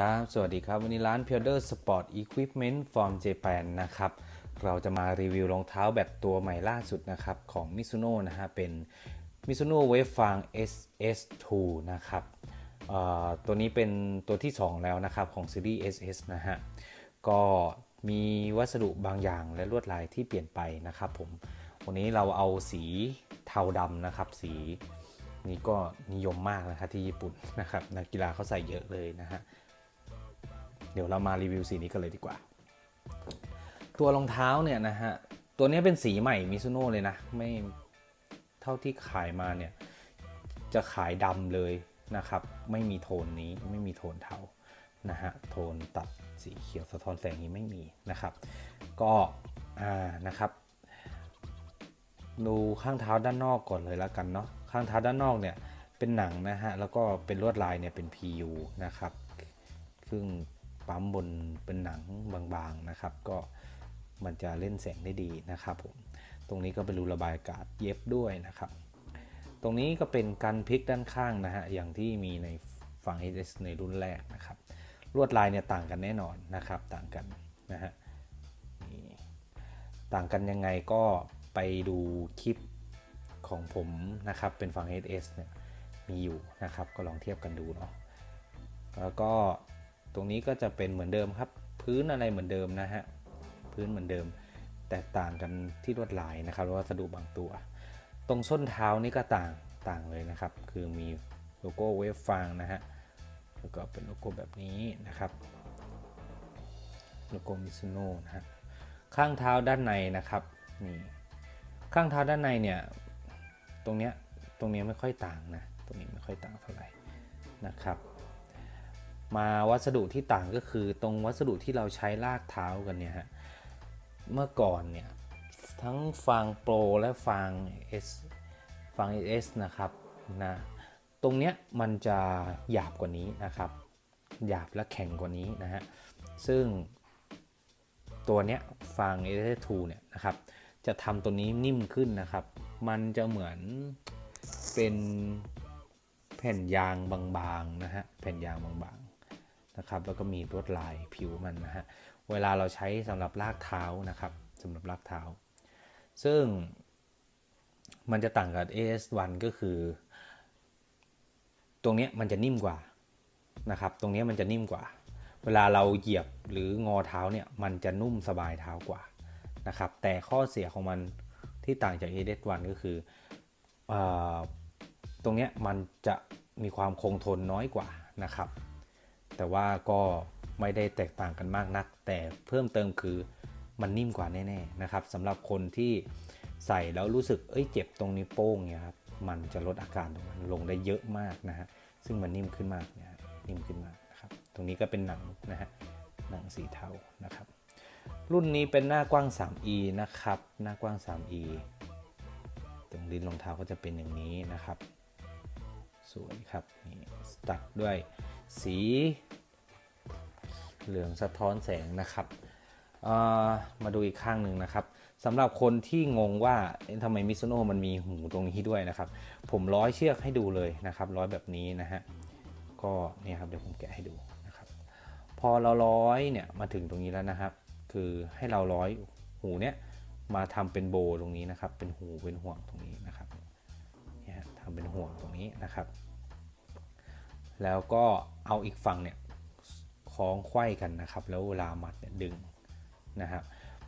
ครับ สวัสดีครับ วันนี้ร้าน p u r e Sport Equipment from Japan นะครับ เราจะมารีวิวรองเท้าแบบตัวใหม่ล่าสุดนะครับ ของ Mizuno นะฮะ เป็น Mizuno Wave Fang SS2 นะครับตัวนี้เป็นตัวที่ 2 แล้วนะครับ ของซีรีส์ SS นะฮะ ก็มีวัสดุบางอย่างและลวดลายที่เปลี่ยนไปนะครับผม วันนี้เราเอาสีเทาดำนะครับ สีนี้ก็นิยมมากนะครับที่ญี่ปุ่นนะครับ นักกีฬาเขาใส่เยอะเลยนะฮะ เดี๋ยวเรามารีวิวสีนี้กันเลยดีกว่า ตัวรองเท้าเนี่ยนะฮะ ตัวนี้เป็นสีใหม่มิซูโน่เลยนะ ไม่เท่าที่ขายมาเนี่ย จะขายดำเลยนะครับ ไม่มีโทนนี้ไม่มีโทนเทานะฮะ โทนตัดสีเขียวสะท้อนแสงนี้ไม่มีนะครับ ก็อ่านะครับ ดูข้างเท้าด้านนอกก่อนเลยแล้วกันเนาะ ข้างเท้าด้านนอกเนี่ยเป็นหนังนะฮะ แล้วก็เป็นลวดลายเนี่ยเป็น PU นะครับ ซึ่ง ปั๊มบนเป็นหนังบางๆนะครับ ก็มันจะเล่นแสงได้ดีนะครับผมตรงนี้ก็เป็นรูระบายอากาศเย็บด้วยนะครับ ตรงนี้ก็เป็นการพลิกด้านข้างนะฮะอย่างที่มีในฝั่ง HS ในรุ่นแรกนะครับ ลวดลายเนี่ยต่างกันแน่นอนนะครับ ต่างกันนะฮะต่างกันยังไงก็ไปดูคลิปของผมนะครับ เป็นฝั่ง HS เนี่ยมีอยู่นะครับ ก็ลองเทียบกันดูเนาะแล้วก็ ตรงนี้ก็จะเป็นเหมือนเดิมครับ พื้นอะไรเหมือนเดิมนะฮะพื้นเหมือนเดิม แตกต่างกันที่ลวดลายนะครับวัสดุบางตัว ตรงส้นเท้านี่ก็ต่างต่างเลยนะครับ คือมีโลโก้เวฟฟางนะฮะแล้วก็เป็นโลโก้แบบนี้นะครับโลโก้มิซูโน่นะฮะข้างเท้าด้านในนะครับนี่ข้างเท้าด้านในเนี่ยตรงเนี้ยตรงเนี้ยไม่ค่อยต่างนะ ตรงนี้ไม่ค่อยต่างเท่าไหร่นะครับ มาวัสดุที่ต่างก็คือตรงวัสดุที่เราใช้ลากเท้ากันเนี่ยฮะ เมื่อก่อนเนี่ย ทั้งฟางโปรและฟาง S ฟาง S นะครับนะตรงเนี้ยมันจะหยาบกว่านี้นะครับ หยาบและแข็งกว่านี้นะฮะ ซึ่งตัวเนี้ยฟาง S2 เนี่ยนะครับ จะทำตัวนี้นิ่มขึ้นนะครับ มันจะเหมือนเป็นแผ่นยางบางๆนะฮะ แผ่นยางบางๆ นะครับ แล้วก็มีลวดลายผิวมันนะฮะ เวลาเราใช้สำหรับลากเท้านะครับสำหรับลากเท้า ซึ่งมันจะต่างกับ AS1 ก็คือ ตรงนี้มันจะนิ่มกว่านะครับ ตรงนี้มันจะนิ่มกว่า เวลาเราเหยียบหรืองอเท้าเนี่ย มันจะนุ่มสบายเท้ากว่านะครับ แต่ข้อเสียของมันที่ต่างจาก AS1 ก็คืออตรงนี้มันจะมีความคงทนน้อยกว่านะครับ แต่ว่าก็ไม่ได้แตกต่างกันมากนัก แต่เพิ่มเติมคือมันนิ่มกว่าแน่ๆนะครับสำหรับคนที่ใส่แล้วรู้สึกเอ้ยเจ็บตรงนิ้วโป้งเนี่ยครับมันจะลดอาการตรงนั้นลงได้เยอะมากนะฮะซึ่งมันนิ่มขึ้นมากเนี่ยฮะนิ่มขึ้นมากนะครับตรงนี้ก็เป็นหนังนะฮะหนังสีเทานะครับ รุ่นนี้เป็นหน้ากว้าง 3e นะครับ หน้ากว้าง 3e ตรงลิ้นรองเท้าก็จะเป็นอย่างนี้นะครับ สวยครับนี่ตัดด้วย สีเหลืองสะท้อนแสงนะครับ มาดูอีกข้างหนึ่งนะครับสำหรับคนที่งงว่าทำไมมิซูโน่มันมีหูตรงนี้ด้วยนะครับ ผมร้อยเชือกให้ดูเลยนะครับ ร้อยแบบนี้นะฮะก็เนี่ยครับเดี๋ยวผมแกะให้ดูนะครับ พอเราร้อยเนี่ยมาถึงตรงนี้แล้วนะครับ คือให้เราร้อยหูเนี้ยมาทำเป็นโบตรงนี้นะครับ เป็นหูเป็นห่วงตรงนี้นะครับเนี่ยทำเป็นห่วงตรงนี้นะครับ แล้วก็เอาอีกฝั่งเนี่ยคล้องไขว้กันนะครับ แล้วเวลามัดเนี่ยดึงนะครับ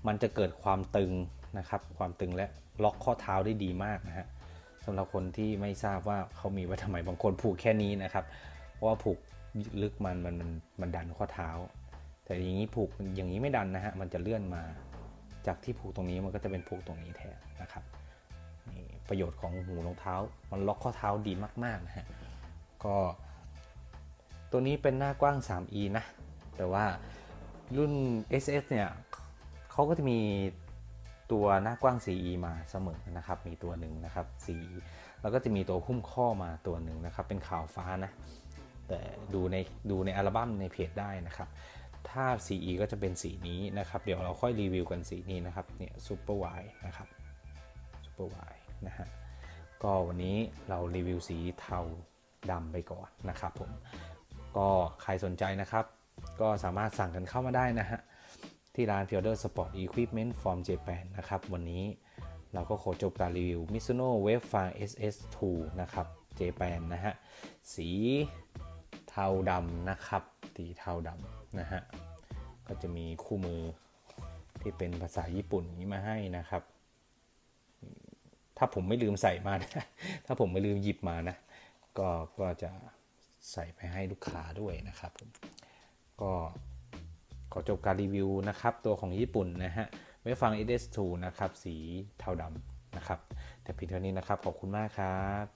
มันจะเกิดความตึงนะครับ ความตึงและล็อกข้อเท้าได้ดีมากนะฮะสำหรับคนที่ไม่ทราบว่าเขามีไว้ทำไมบางคนผูกแค่นี้นะครับ เพราะว่าผูกลึกมันมันมันมันดันข้อเท้า แต่อย่างนี้ผูกอย่างนี้ไม่ดันนะฮะมันจะเลื่อนมาจากที่ผูกตรงนี้มันก็จะเป็นผูกตรงนี้แทนนะครับนี่ประโยชน์ของหูรองเท้า มันล็อกข้อเท้าดีมากๆนะฮะก็ ตัวนี้เป็นหน้ากว้าง 3e นะ แต่ว่ารุ่น SS เนี่ยเขาก็จะมีตัวหน้ากว้าง 4e มาเสมอนะครับ มีตัวหนึ่งนะครับ 4e แล้วก็จะมีตัวหุ้มข้อมาตัวหนึ่งนะครับ เป็นขาวฟ้านะ แต่ดูในดูในอัลบั้มในเพจได้นะครับ ถ้า 4e ก็จะเป็นสีนี้นะครับ เดี๋ยวเราค่อยรีวิวกันสีนี้นะครับ เนี่ย Super Y นะครับ Super Y นะฮะ ก็วันนี้เรารีวิวสีเทาดำไปก่อนนะครับผม ก็ใครสนใจนะครับ ก็สามารถสั่งกันเข้ามาได้นะฮะ ที่ร้าน f i e l d e r Sport Equipment from Japan นะครับ วันนี้เราก็ขอจบการรีวิว Mizuno Wave Far SS2 นะครับ Japan นะฮะ สีเทาดำนะครับ สีเทาดำนะฮะ ก็จะมีคู่มือที่เป็นภาษาญี่ปุ่นนี้มาให้นะครับ ถ้าผมไม่ลืมใส่มานะถ้าผมไม่ลืมหยิบมานะ ก็ก็จะ ใส่ไปให้ลูกค้าด้วยนะครับผมก็ขอจบการรีวิวนะครับ ตัวของญี่ปุ่นนะฮะไว้ฟัง ES2 นะครับ สีเทาดำนะครับ แต่เพียงเท่านี้นะครับ ขอบคุณมากครับ